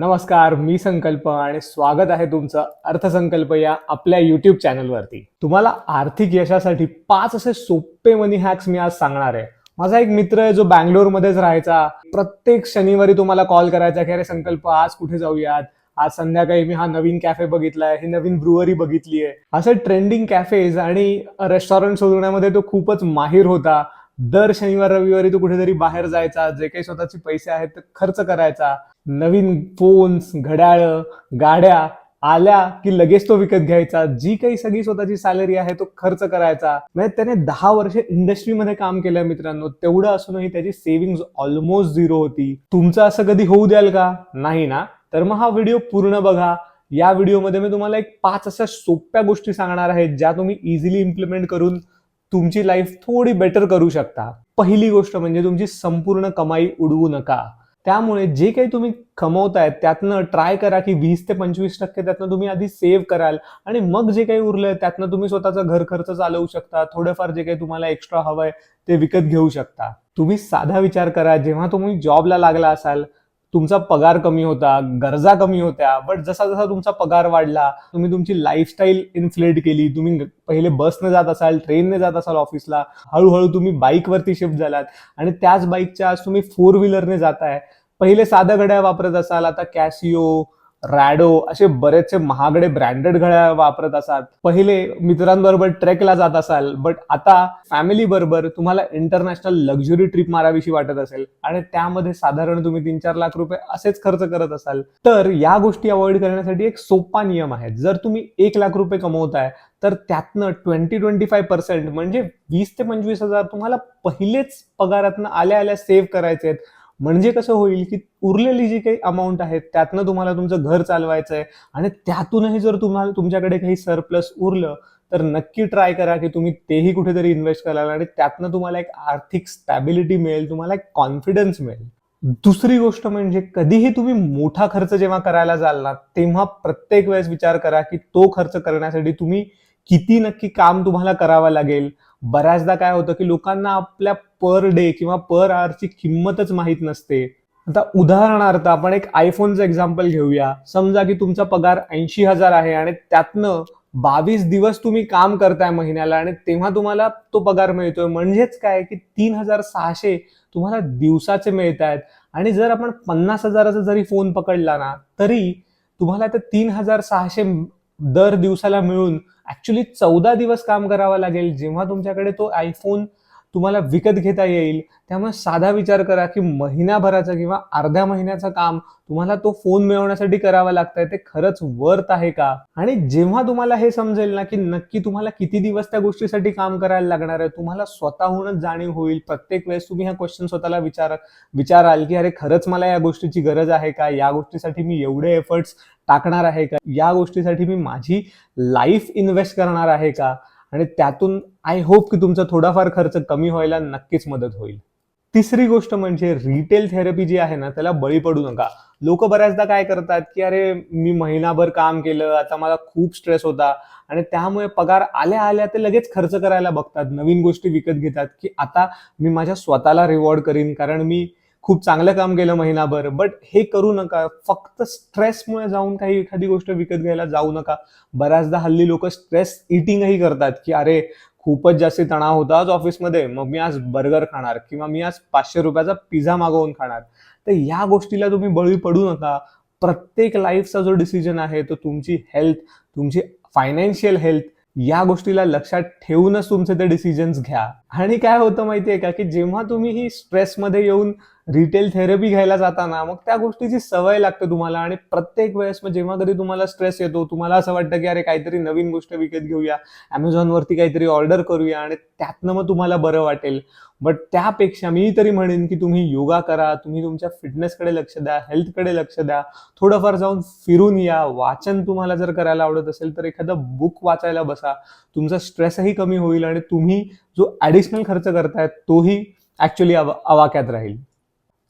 नमस्कार मी संकल्प आणि स्वागत आहे तुमचं अर्थसंकल्प या आपल्या युट्यूब चॅनलवरती तुम्हाला आर्थिक यशासाठी पाच असे सोपे मनी हॅक्स मी आज सांगणार आहे. माझा एक मित्र आहे जो बँगलोरमध्येच राहायचा. प्रत्येक शनिवारी तुम्हाला कॉल करायचा की अरे संकल्प आज कुठे जाऊयात? आज संध्याकाळी मी हा नवीन कॅफे बघितलाय ही नवीन ब्रुवरी बघितली आहे असे ट्रेंडिंग कॅफेज आणि रेस्टॉरंट शोधण्यामध्ये तो खूपच माहीर होता. दर शनिवार रविवारी तो कुठेतरी बाहेर जायचा. जे काही स्वतःचे पैसे आहेत ते खर्च करायचा. नवीन फोन्स घड्याळ गाड्या आल्या की लगेच तो विकत घ्यायचा. जी काही सगळी स्वतःची सॅलरी आहे तो खर्च करायचा. म्हणजे त्याने दहा वर्षे इंडस्ट्रीमध्ये काम केलं मित्रांनो तेवढं असूनही त्याची सेव्हिंग ऑलमोस्ट झिरो होती. तुमचं असं कधी होऊ द्याल का? नाही ना? तर मग हा व्हिडिओ पूर्ण बघा. या व्हिडिओमध्ये मी तुम्हाला एक पाच अशा सोप्या गोष्टी सांगणार आहेत ज्या तुम्ही इझिली इम्प्लिमेंट करून तुमची लाईफ थोडी बेटर करू शकता. पहिली गोष्ट म्हणजे तुमची संपूर्ण कमाई उडवू नका. त्यामुळे जे काही तुम्ही कमवताय त्यातनं ट्राय करा की वीस ते पंचवीस टक्के त्यातनं तुम्ही आधी सेव्ह कराल. आणि मग जे काही उरलंय त्यातनं तुम्ही स्वतःचा घर खर्च चालवू शकता. थोडंफार जे काही तुम्हाला एक्स्ट्रा हवंय ते विकत घेऊ शकता. तुम्ही साधा विचार करा जेव्हा तुम्ही जॉबला लागला असाल तुमचा पगार कमी होता गरजा कमी होत्या बट जसा जसा तुमचा पगार वाढला तुम्ही तुमची लाईफस्टाईल इन्फ्लेट केली तुम्ही पहिले बसने जात असाल ट्रेनने जात असाल ऑफिसला हळूहळू तुम्ही बाईकवरती शिफ्ट झालात आणि त्याच बाईकच्या आज तुम्ही फोर व्हीलरने जाताय. पहिले साध्या घड्या वापरत असाल आता कॅसिओ रॅडो असे बरेचसे महागडे ब्रँडेड घड्याळ वापरत असाल. पहिले मित्रांबरोबर ट्रेकला जात असाल बट आता फॅमिली बरोबर तुम्हाला इंटरनॅशनल लक्झुरी ट्रिप मारावीशी वाटत असेल आणि त्यामध्ये साधारण तुम्ही तीन चार लाख रुपये असेच खर्च करत असाल. तर या गोष्टी अवॉइड करण्यासाठी एक सोपा नियम आहे. जर तुम्ही एक लाख रुपये कमवताय तर त्यातनं ट्वेंटी ट्वेंटी फाय पर्सेंट म्हणजे वीस ते पंचवीस हजार तुम्हाला पहिलेच पगारातनं आल्या आल्या सेव्ह करायचे आहेत म्हणजे कसं होईल की उरलेली जी काही अमाऊंट आहे त्यातनं तुम्हाला तुमचं घर चालवायचं आहे आणि त्यातूनही जर तुम्हाला तुमच्याकडे काही सरप्लस उरलं तर नक्की ट्राय करा की तुम्ही तेही कुठेतरी इन्व्हेस्ट कराल आणि त्यातनं तुम्हाला एक आर्थिक स्टॅबिलिटी मिळेल तुम्हाला एक कॉन्फिडन्स मिळेल. दुसरी गोष्ट म्हणजे कधीही तुम्ही मोठा खर्च जेव्हा करायला जाल ना तेव्हा प्रत्येक वेळेस विचार करा की तो खर्च करण्यासाठी तुम्ही किती नक्की काम तुम्हाला करावं लागेल. बऱ्याचदा काय होतं की लोकांना आपल्या पर डे किंवा पर आवरची किंमतच माहीत नसते. आता उदाहरणार्थ आपण एक आयफोनचं एक्झाम्पल घेऊया. समजा की तुमचा पगार ऐंशी हजार आहे आणि त्यातनं बावीस दिवस तुम्ही काम करताय महिन्याला आणि तेव्हा तुम्हाला तो पगार मिळतोय. म्हणजेच काय की तीन हजार सहाशे तुम्हाला दिवसाचे मिळत आहेत आणि जर आपण पन्नास हजाराचा जरी फोन पकडला ना तरी तुम्हाला ते तीन हजार सहाशे दर दिवसाला मिळून ऍक्च्युली चौदा दिवस काम करावं लागेल. जेव्हा तुमच्याकडे तो आयफोन तुम्हाला विकत घेता येईल. त्यामुळे साधा विचार करा की महिनाभराचं किंवा अर्ध्या महिन्याचं काम तुम्हाला तो फोन मिळवण्यासाठी करावा लागतंय. ते खरंच वर्थ आहे का? आणि जेव्हा तुम्हाला हे समजेल ना की नक्की तुम्हाला किती दिवस त्या गोष्टीसाठी काम करायला लागणार आहे तुम्हाला स्वतःहूनच जाणीव होईल. प्रत्येक वेळेस तुम्ही हा क्वेश्चन स्वतःला विचार विचाराल की अरे खरंच मला या गोष्टीची गरज आहे का? या गोष्टीसाठी मी एवढे एफर्ट्स टाकणार आहे का? या गोष्टीसाठी मी माझी लाईफ इन्व्हेस्ट करणार आहे का? आणि त्यातून आय होप की तुमचा थोडाफार खर्च कमी व्हायला नक्कीच मदत होईल. तिसरी गोष्ट म्हणजे रिटेल थेरपी जी आहे ना त्याला बळी पडू नका. लोक बऱ्याचदा काय करतात की अरे मी महिनाभर काम केलं आता मला खूप स्ट्रेस होता. आणि त्यामुळे पगार आल्या आल्या ते लगेच खर्च करायला बघतात. नवीन गोष्टी विकत घेतात की आता मी माझ्या स्वतःला रिवॉर्ड करीन कारण मी खूप चांगलं काम केलं महिनाभर. बट हे करू नका. फक्त स्ट्रेसमुळे जाऊन काही एखादी गोष्ट विकत घ्यायला जाऊ नका. बऱ्याचदा हल्ली लोक स्ट्रेस इटिंगही करतात की अरे खूपच जास्त तणाव होता आज ऑफिसमध्ये मग मी आज बर्गर खाणार किंवा मी आज पाचशे रुपयाचा पिझ्झा मागवून खाणार. तर या गोष्टीला तुम्ही बळी पडू नका. प्रत्येक लाईफचा जो डिसिजन आहे तो तुमची हेल्थ तुमची फायनान्शियल हेल्थ या गोष्टीला लक्षात ठेवूनच तुमचे ते डिसिजन्स घ्या. आणि काय होतं माहितीये का की जेव्हा तुम्ही ही स्ट्रेसमध्ये येऊन रिटेल थेरपी घ्यायला जाताना मग त्या गोष्टीची सवय लागते तुम्हाला आणि प्रत्येक वेळेस मग जेव्हा कधी तुम्हाला स्ट्रेस येतो तुम्हाला असं वाटतं की अरे काहीतरी नवीन गोष्ट विकत घेऊया वरती काहीतरी ऑर्डर करूया आणि त्यातनं मग तुम्हाला बरं वाटेल. बट त्यापेक्षा मी तरी म्हणेन की तुम्ही योगा करा तुम्ही तुमच्या फिटनेसकडे लक्ष द्या हेल्थकडे लक्ष द्या थोडंफार जाऊन फिरून या. वाचन तुम्हाला जर करायला आवडत असेल तर एखादं बुक वाचायला बसा. तुमचा स्ट्रेसही कमी होईल आणि तुम्ही जो ॲडिशनल खर्च करतायत तोही ऍक्च्युली अवाक्यात राहील.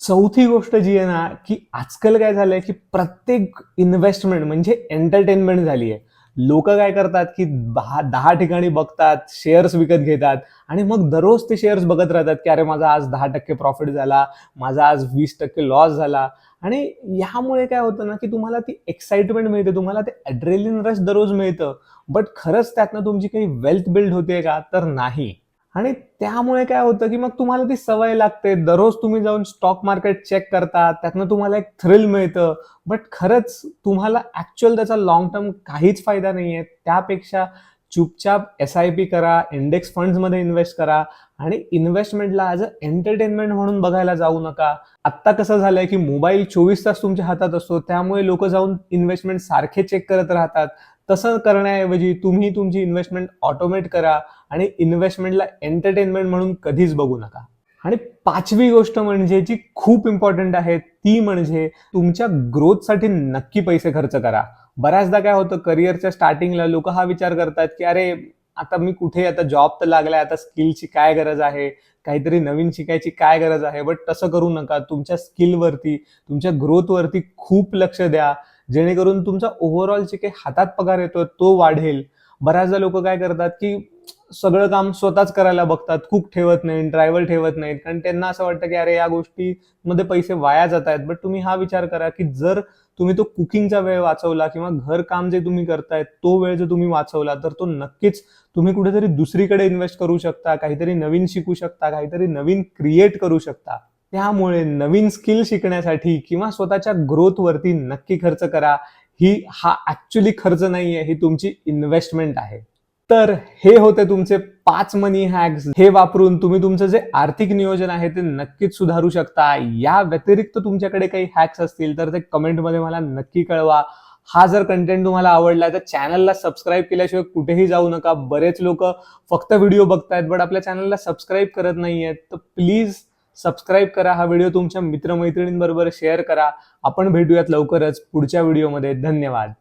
चौथी गोष्ट जी आहे ना की आजकाल काय झालंय की प्रत्येक इन्व्हेस्टमेंट म्हणजे एंटरटेनमेंट झाली आहे लोक काय करतात की दहा दहा ठिकाणी बघतात शेअर्स विकत घेतात आणि मग दररोज ते शेअर्स बघत राहतात की अरे माझा आज दहा टक्के प्रॉफिट झाला माझा आज वीस टक्के लॉस झाला. आणि यामुळे काय होतं ना की तुम्हाला ती एक्साइटमेंट मिळते तुम्हाला ते ॲड्रेलिन रश दररोज मिळतं. बट खरंच त्यातनं तुमची काही वेल्थ बिल्ड होते का? तर नाही. आणि त्यामुळे काय होतं की मग तुम्हाला ती सवय लागते. दररोज तुम्ही जाऊन स्टॉक मार्केट चेक करता त्यातनं तुम्हाला एक थ्रिल मिळतं. बट खरंच तुम्हाला ऍक्च्युअल त्याचा लॉंग टर्म काहीच फायदा नाही आहे त्यापेक्षा चुपचाप एस आय पी करा इंडेक्स फंड्समध्ये इन्व्हेस्ट करा आणि इन्व्हेस्टमेंटला ॲज अ एंटरटेनमेंट म्हणून बघायला जाऊ नका. आत्ता कसं झालंय की मोबाईल चोवीस तास तुमच्या हातात असतो. त्यामुळे लोक जाऊन इन्व्हेस्टमेंट सारखे चेक करत राहतात. तसं करण्याऐवजी तुम्ही तुमची इन्व्हेस्टमेंट ऑटोमेट करा आणि इन्व्हेस्टमेंटला एंटरटेनमेंट म्हणून कधीच बघू नका. आणि पाचवी गोष्ट म्हणजे जी खूप इम्पॉर्टंट आहे ती म्हणजे तुमच्या ग्रोथसाठी नक्की पैसे खर्च करा. बऱ्याचदा काय होतं करिअरच्या स्टार्टिंगला लोक हा विचार करतात की अरे आता मी कुठे? आता जॉब तर लागलाय आता स्किलची काय गरज आहे? काहीतरी नवीन शिकायची काय गरज आहे? बट तसं करू नका. तुमच्या स्किलवरती तुमच्या ग्रोथवरती खूप लक्ष द्या. जेणेकरून तुमचा ओव्हरऑल जे काही हातात पगार येतो तो वाढेल. बऱ्याचदा लोक काय करतात की सगळं काम स्वतःच करायला बघतात कुक ठेवत नाहीत ड्रायव्हर ठेवत नाहीत कारण त्यांना असं वाटतं की अरे या गोष्टीमध्ये पैसे वाया जात आहेत. बट तुम्ही हा विचार करा की जर तुम्ही तो कुकिंगचा वेळ वाचवला किंवा घर काम जे तुम्ही करताय तो वेळ जर तुम्ही वाचवला तर तो नक्कीच तुम्ही कुठेतरी दुसरीकडे इन्व्हेस्ट करू शकता काहीतरी नवीन शिकू शकता काहीतरी नवीन क्रिएट करू शकता. त्यामुळे नवीन स्किल शिकण्यासाठी किंवा स्वतःच्या ग्रोथवरती नक्की खर्च करा. ही हा ऍक्च्युली खर्च नाही आहे ही तुमची इन्व्हेस्टमेंट आहे. तर हे होते तुमचे पाच मनी हॅक्स हे वापरून तुम्ही तुमचं जे आर्थिक नियोजन आहे ते नक्कीच सुधारू शकता. या व्यतिरिक्त तुमच्याकडे काही हॅक्स असतील तर ते कमेंटमध्ये मला नक्की कळवा. हा जर कंटेंट तुम्हाला आवडला तर चॅनलला सबस्क्राईब केल्याशिवाय कुठेही जाऊ नका. बरेच लोक फक्त व्हिडिओ बघतायत बट आपल्या चॅनलला सबस्क्राईब करत नाहीयेत. तर प्लीज सबस्क्राईब करा हा व्हिडिओ तुमच्या मित्रमैत्रिणींबरोबर शेअर करा. आपण भेटूयात लवकरच पुढच्या व्हिडिओमध्ये धन्यवाद.